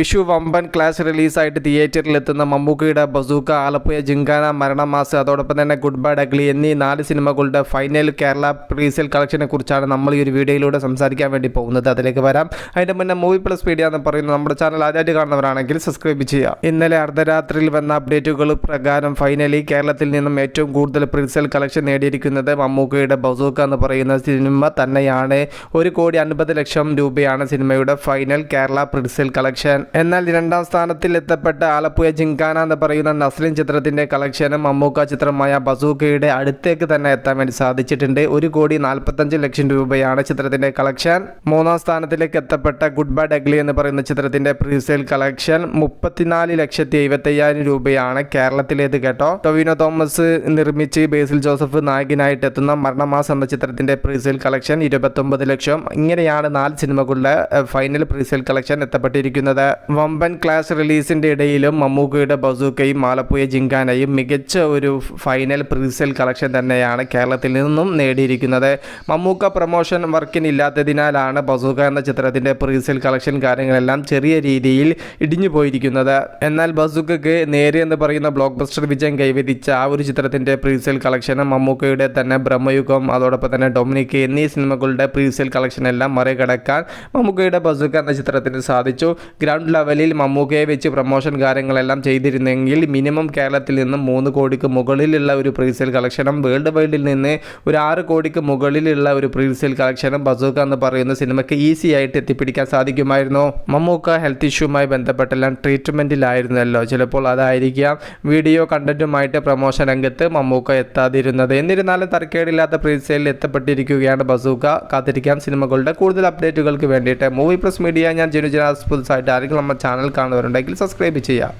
വിഷു വമ്പൻ ക്ലാസ് റിലീസായിട്ട് തിയേറ്ററിലെത്തുന്ന മമ്മൂക്കയുടെ ബസൂക്ക ആലപ്പുഴ ജിങ്കാന മരണമാസ് അതോടൊപ്പം തന്നെ ഗുഡ് ബൈ ഡഗ്ലി എന്നീ നാല് സിനിമകളുടെ ഫൈനൽ കേരള പ്രീസെൽ കളക്ഷനെ കുറിച്ചാണ് നമ്മൾ ഈ ഒരു വീഡിയോയിലൂടെ സംസാരിക്കാൻ വേണ്ടി പോകുന്നത്. അതിലേക്ക് വരാം. അതിന്റെ മുന്നേ മൂവി പ്ലസ് മീഡിയ എന്ന് പറയുന്ന നമ്മുടെ ചാനൽ ആദ്യമായിട്ട് കാണുന്നവരാണെങ്കിൽ സബ്സ്ക്രൈബ് ചെയ്യുക. ഇന്നലെ അർദ്ധരാത്രിയിൽ വന്ന അപ്ഡേറ്റുകൾ പ്രകാരം ഫൈനലി കേരളത്തിൽ നിന്നും ഏറ്റവും കൂടുതൽ പ്രീസെൽ കളക്ഷൻ നേടിയിരിക്കുന്നത് മമ്മൂക്കയുടെ ബസൂക്ക എന്ന് പറയുന്ന സിനിമ തന്നെയാണ്. ഒരു കോടി അൻപത് ലക്ഷം രൂപയാണ് സിനിമയുടെ ഫൈനൽ കേരള പ്രിൻസിൽ കളക്ഷൻ എന്നാൽ രണ്ടാം സ്ഥാനത്തിൽ എത്തപ്പെട്ട ആലപ്പുഴ ജിങ്കാന എന്ന് പറയുന്ന നസ്ലിൻ ചിത്രത്തിന്റെ കളക്ഷനും അമ്മൂക്ക ചിത്രമായ ബസൂക്കയുടെ അടുത്തേക്ക് തന്നെ എത്താൻ വേണ്ടി സാധിച്ചിട്ടുണ്ട്. ഒരു കോടി നാൽപ്പത്തഞ്ച് ലക്ഷം രൂപയാണ് ചിത്രത്തിന്റെ കളക്ഷൻ. മൂന്നാം സ്ഥാനത്തിലേക്ക് എത്തപ്പെട്ട ഗുഡ് ബൈ ഡഗ്ലി എന്ന് പറയുന്ന ചിത്രത്തിന്റെ പ്രീസെയിൽ കളക്ഷൻ മുപ്പത്തിനാല് ലക്ഷത്തി എഴുപത്തയ്യായിരം രൂപയാണ് കേരളത്തിലേത് കേട്ടോ. ടൊവിനോ തോമസ് നിർമ്മിച്ച് ബേസിൽ ജോസഫ് നായകനായിട്ട് എത്തുന്ന മരണമാസ് എന്ന ചിത്രത്തിന്റെ പ്രീസെയിൽ കളക്ഷൻ ഇരുപത്തൊമ്പത് ലക്ഷം. ഇങ്ങനെയാണ് നാല് സിനിമകളുടെ ഫൈനൽ പ്രീസെയിൽ കളക്ഷൻ എത്തപ്പെട്ടിരിക്കുന്നത്. വമ്പൻ ക്ലാസ് റിലീസിന്റെ ഇടയിലും മമ്മൂക്കയുടെ ബസൂക്കയും ആലപ്പുഴ ജിങ്കാനയും മികച്ച ഒരു ഫൈനൽ പ്രീസെൽ കളക്ഷൻ തന്നെയാണ് കേരളത്തിൽ നിന്നും നേടിയിരിക്കുന്നത്. മമ്മൂക്ക പ്രൊമോഷൻ വർക്കിനില്ലാത്തതിനാലാണ് ബസൂക്ക എന്ന ചിത്രത്തിന്റെ പ്രീസെൽ കളക്ഷൻ കാര്യങ്ങളെല്ലാം ചെറിയ രീതിയിൽ ഇടിഞ്ഞു പോയിരിക്കുന്നത് എന്നാൽ ബസൂക്കയ്ക്ക് നേരെ എന്ന് പറയുന്ന ബ്ലോക്ക് ബസ്റ്റർ വിജയം കൈവരിച്ച ആ ഒരു ചിത്രത്തിന്റെ പ്രീസെൽ കളക്ഷനും മമ്മൂക്കയുടെ തന്നെ ബ്രഹ്മയുഗം അതോടൊപ്പം തന്നെ ഡൊമിനിക്ക് എന്നീ സിനിമകളുടെ പ്രീസെൽ കളക്ഷൻ എല്ലാം മറികടക്കാൻ മമ്മൂക്കയുടെ ബസൂക്ക എന്ന ചിത്രത്തിന് സാധിച്ചു. ഗ്രൗണ്ട് ലെവലിൽ മമ്മൂക്കയെ വെച്ച് പ്രൊമോഷൻ കാര്യങ്ങളെല്ലാം ചെയ്തിരുന്നെങ്കിൽ മിനിമം കേരളത്തിൽ നിന്ന് മൂന്ന് കോടിക്ക് മുകളിലുള്ള ഒരു പ്രീസെയിൽ കളക്ഷനും വേൾഡ് വൈഡിൽ നിന്ന് ഒരു ആറ് കോടിക്ക് മുകളിലുള്ള ഒരു പ്രീസെയിൽ കളക്ഷനും ബസൂക്ക എന്ന് പറയുന്ന സിനിമയ്ക്ക് ഈസി ആയിട്ട് എത്തിപ്പിടിക്കാൻ സാധിക്കുമായിരുന്നു. മമ്മൂക്ക ഹെൽത്ത് ഇഷ്യൂമായി ബന്ധപ്പെട്ടെല്ലാം ട്രീറ്റ്മെന്റിലായിരുന്നല്ലോ ചിലപ്പോൾ അതായിരിക്കാം വീഡിയോ കണ്ടന്റുമായിട്ട് പ്രൊമോഷൻ രംഗത്ത് മമ്മൂക്ക എത്താതിരുന്നത്. എന്നിരുന്നാലും തർക്കേടില്ലാത്ത പ്രീസെയിൽ എത്തപ്പെട്ടിരിക്കുകയാണ് ബസൂക്ക. കാത്തിരിക്കാം സിനിമകളുടെ കൂടുതൽ അപ്ഡേറ്റുകൾക്ക് വേണ്ടിയിട്ട്. മൂവി പ്ലസ് മീഡിയ ഞാൻ ജനുജനാസ് നമ്മുടെ ചാനൽ കാണുന്നവരുണ്ടെങ്കിൽ സബ്സ്ക്രൈബ് ചെയ്യുക.